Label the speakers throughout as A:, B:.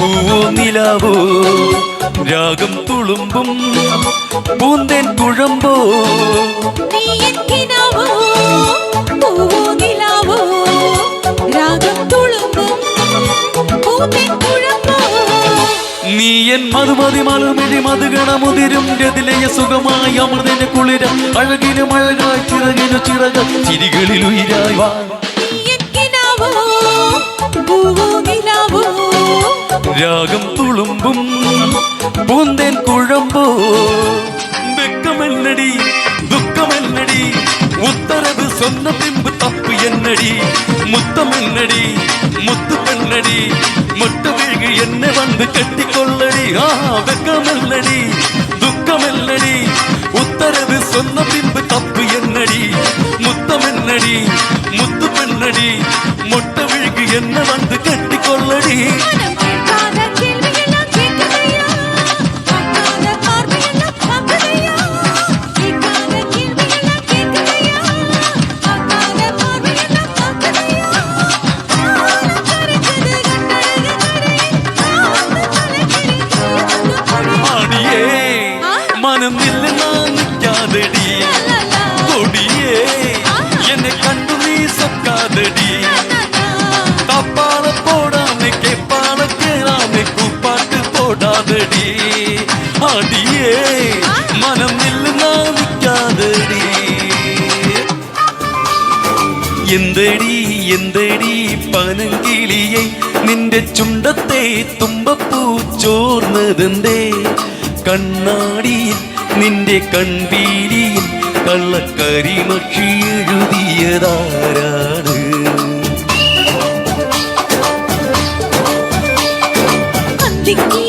A: പൂവോ നിലാവോ രാഗം തുളുമ്പും പൂന്തേൻ കുഴമ്പോ
B: നീ
A: എൻ മധുമതി മലർമിഴി മധുഗണമുതിരും രതിലയ സുഖമായി അമൃതിന് കുളിര അഴകിനും അഴകായി ചിറകിനു ചിറക ചിരികളിലുയിരായി വാ. രാഗം തുളുമ്പും പൂന്തേൻ കുഴമ്പോ വെക്കമെന്നടി ദുഃഖമെന്നടി ഉത്തരവ് സ്വന്ന പിമ്പ് തപ്പ് എന്നടി മുത്തമെന്നടി മുത്തു പെണ്ണടി മുട്ട വീഴ് എന്നെ വന്ന് കെട്ടിക്കൊള്ളടി ആ വെക്കമെല്ലടി ദുഃഖമെല്ലടി ഉത്തരവ് സ്വന്ന പിമ്പ് തപ്പ് എന്നടി മുത്തമെന്നടി മുത്തു പെണ്ണടി മുട്ട എന്തടി എന്തടി പനങ്കിളിയെ നിന്റെ ചുണ്ടത്തെ തുമ്പപ്പൂ ചോർന്നതെന്തേ? കണ്ണാടി നിന്റെ കൺവീലിയിൽ கள்ளக்கரி மட்சி எழுதியதாராடு
B: அந்திக்கு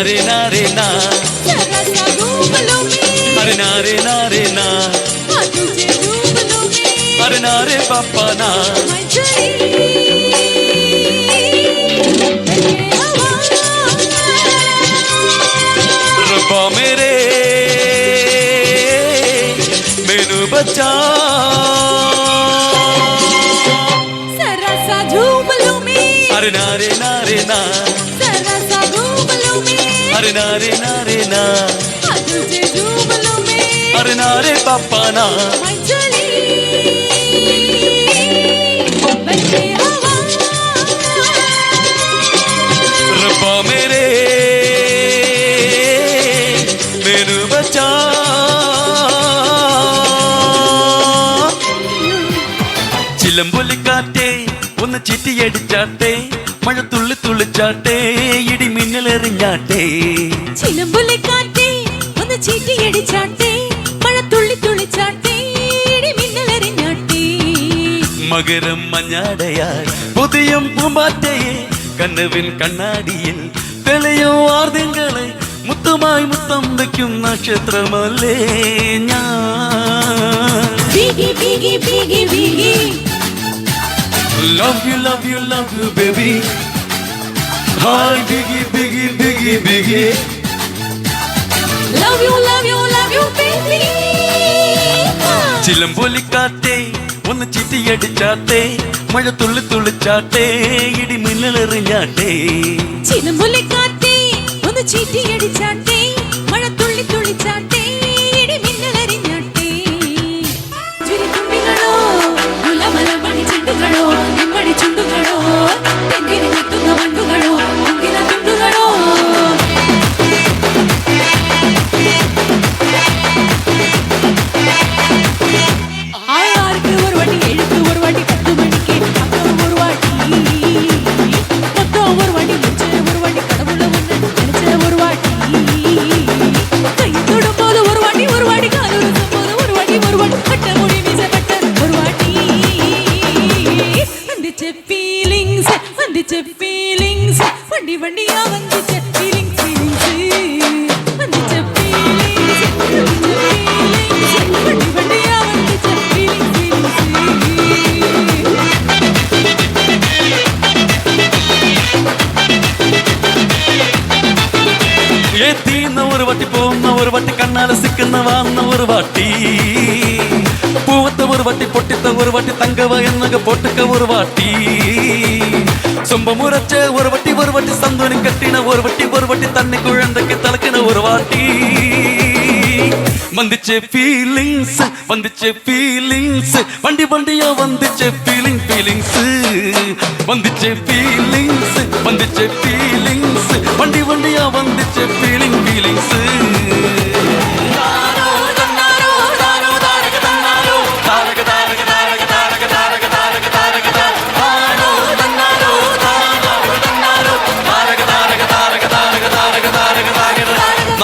B: नारे
A: नारे ना। अरे नारे
B: नारे ना।
A: अरे नारे पापा ना। रबा मेरे मेनू बचा नारे नारे ना। नारे ना अरे नारे नारे ना अरे नारे पापा ना रब्बा मेरे मैनू बचा ചിലമ്പൊലിക്കാറ്റേ ഒന്ന് ചിറ്റിയടിച്ചാട്ടെ മഴ തുള്ളി തുള്ളിച്ചാട്ടെ ഇടി മിന്നലെറിഞ്ഞാട്ടെ
B: ചിലമ്പുലിക്കാറ്റേ ഒന്ന് ചീറ്റിയടിച്ചാട്ടെ മഴ തുള്ളി തുള്ളിച്ചാട്ടെ മിന്നലെറിഞ്ഞാട്ടെ.
A: മകരം മഞ്ഞാടയാൽ പുതിയം പൂമ്പാറ്റയെ കനവിൻ കണ്ണാടിയിൽ തെളിയോ ആർദ്യങ്ങളെ മുത്തുമായി മുത്തം വയ്ക്കും നക്ഷത്രമല്ലേ ഞാൻ. Love you, love you, love you, baby. Hi ബിഗി ബിഗി ബിഗി ബിഗി
B: love you love you love you baby
A: ചിലമ്പൊലിക്കാറ്റേ ഒന്ന് ചിത്തിയടിച്ചാത്തേ മഴ തുള്ളി തുള്ളിച്ചാട്ടേ ഇടി മിന്നലെറിഞ്ഞാട്ടെ
B: ചിലമ്പുലിക്കാറ്റേ ഒന്ന് ചിത്തിയടിച്ചാട്ടേ മഴ തുള്ളി തുള്ളിച്ചാട്ടെ ஃபீலிங்ஸ் வண்டி வண்டியா வந்துச்சு ஃபீலிங் ஃபீலிங்ஸ் வந்துச்சு ஏத்தீன ஒரு வாட்டி போன ஒரு வாட்டி கண்ணால சிக்கன வான ஒரு வாட்டி. பூவத்த ஒரு வாட்டி
A: பொட்டித்த ஒரு வாட்டி தங்கவா என்னங்க பொட்டுக்க ஒரு வாட்டி. சொம்ப முறைச்ச ஒரு வட்டி ஒரு வட்டி சந்தோனி கட்டின ஒரு வட்டி ஒரு வட்டி தண்ணி குழந்தைக்கு தலக்கின ஒரு வாட்டி. வந்துச்சு ஃபீலிங்ஸ் வந்துச்சு ஃபீலிங்ஸ் வண்டி வண்டியா வந்துச்சு ஃபீலிங் ஃபீலிங்ஸ் வந்துச்சு ஃபீலிங்ஸ் வந்துச்சு ஃபீலிங்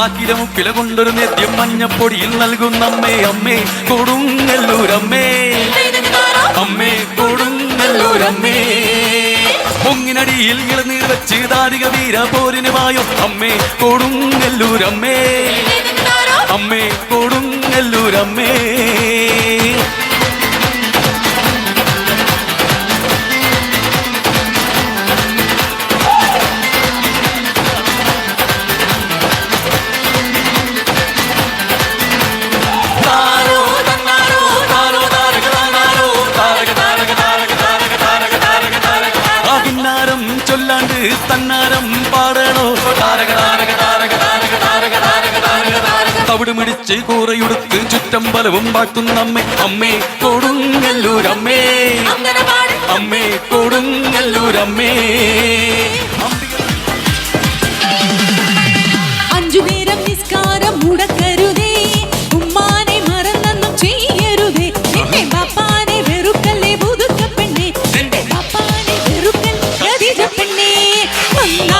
A: നാക്കിലെ മുക്കിലെ കൊണ്ടൊരു നേദ്യം മഞ്ഞപ്പൊടിയിൽ നൽകുന്ന അമ്മേ കൊടുങ്ങല്ലൂരമ്മേ. അമ്മേ കൊടുങ്ങല്ലൂരമ്മേ. പൊങ്ങിനടിയിൽ ഇളനീർ വെച്ച് ദാരിക വീര പോരിന് വായോ. അമ്മേ കൊടുങ്ങല്ലൂരമ്മേ. അമ്മേ കൊടുങ്ങല്ലൂരമ്മേ. ചൊല്ലാണ്ട് തന്നാരം പാടണോ? താരക താരക താരക താരക താരക താരക താരക താരക തവിട് മിടിച്ച് കൂറയുടുത്ത് ചുറ്റമ്പലവും പാട്ടുന്നമ്മേ അമ്മേ. കൊടുങ്ങല്ലൂരമ്മേ.
B: അങ്ങനെ
A: അമ്മേ കൊടുങ്ങല്ലൂരമ്മേ.
B: night.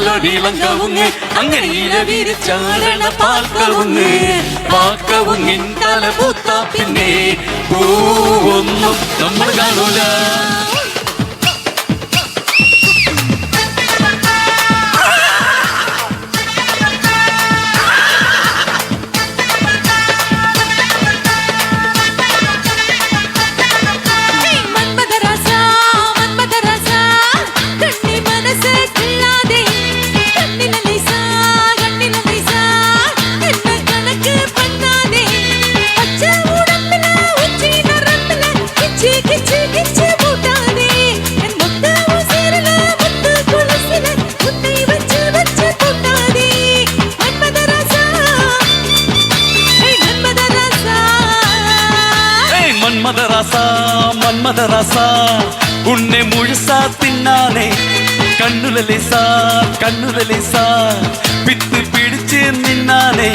B: പാലൊടിളങ്കവുങ്ങ് അങ്ങനെ
A: ഇലവിരി ചാരണ പാർക്കവുങ്ങ് പാർക്കവുങ്ങിൻ തല പൂത്താ പിന്നെ പൂവൊന്നും നമ്മൾ കാണൂല. ராசா மன்மத ராசா உன்னை முழுசா தின்னானே. கண்ணுல லேசா கண்ணுல லேசா பித்து பிடிச்சு நின்னானே.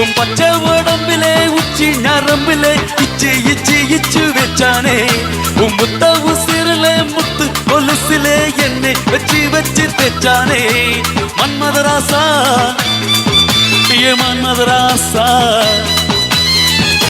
A: உன் பச்சை உடம்பிலே உச்சி நரம்பிலே இச்சு இச்சு இச்சு வச்சானே. உன் முத்த உசிரில முத்து கொலுசிலே என்னை வச்சு வச்சு தைச்சானே மன்மத ராசா ஏ மன்மத ராசா.